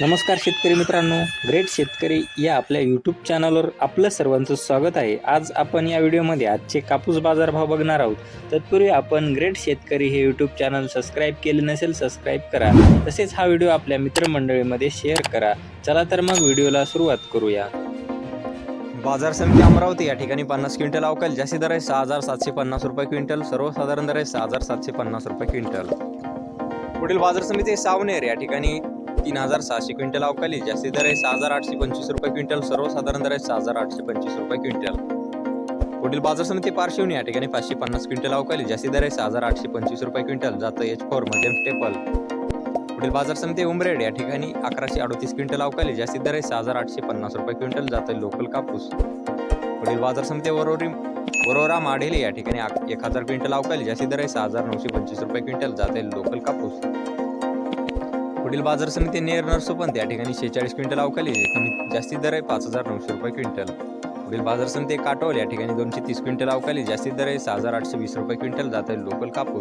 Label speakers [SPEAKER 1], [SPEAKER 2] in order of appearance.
[SPEAKER 1] नमस्कार शेतकरी मित्रांनो ग्रेट शेतकरी या आपल्या यूट्यूब चॅनलवर आपलं सर्वांचं स्वागत आहे. आज आपण या व्हिडिओमध्ये आजचे कापूस बाजारभाव बघणार आहोत. तत्पूर्वी आपण ग्रेट शेतकरी हे यूट्यूब चॅनल सबस्क्राईब केले नसेल सबस्क्राईब करा. तसेच हा व्हिडिओ आपल्या मित्रमंडळीमध्ये शेअर करा. चला तर मग व्हिडिओला सुरुवात करूया.
[SPEAKER 2] बाजार समिती अमरावती या ठिकाणी पन्नास क्विंटल अवकाल. जास्ती दर आहे सहा हजार सातशे पन्नास रुपये क्विंटल. सर्वसाधारण दर आहे सहा हजार सातशे पन्नास रुपये क्विंटल. पुढील बाजार समिती सावनेर या ठिकाणी तीन हजार सहाशे क्विंटल अवकाली. जास्ती दर आहे सहा हजार आठशे पंचवीस रुपये क्विंटल. सर्वसाधारण दर आहे सहा हजार आठशे पंचवीस रुपये क्विंटल. पुढील बाजार समिती पार्श्वनी या ठिकाणी पाचशे पन्नास क्विंटल अवकाली. जास्ती दर आहे सहा हजार आठशे पंचवीस रुपये क्विंटल. जातं एच फोर मध्यम स्टेपल पुढील बाजार समिती उमरेड या ठिकाणी अकराशे अडतीस क्विंटल अवकाली. जास्तीत दर आहे सहा हजार आठशे पन्नास रुपये क्विंटल. जातं लोकल कापूस. पुढील बाजार समिती वरोरी वरोरा माढेली या ठिकाणी एक हजार क्विंटल अवकाली. जास्ती दर आहे सहा हजार नऊशे पंचवीस रुपये क्विंटल. जाते लोकल कापूस. पुढील बाजार समिती नर्सो पण त्या ठिकाणी शेहेचाळीस क्विंटल अवकाली. कमी जास्तीत दर आहे पाच हजार नऊशे रुपये क्विंटल. पुढील बाजार समिती काटोल. या ठिकाणी दोनशे तीस क्विंटल अवकाली. जास्तीत दर आहे सहा हजार आठशे वीस रुपये क्विंटल. जाते लोकल कापूस.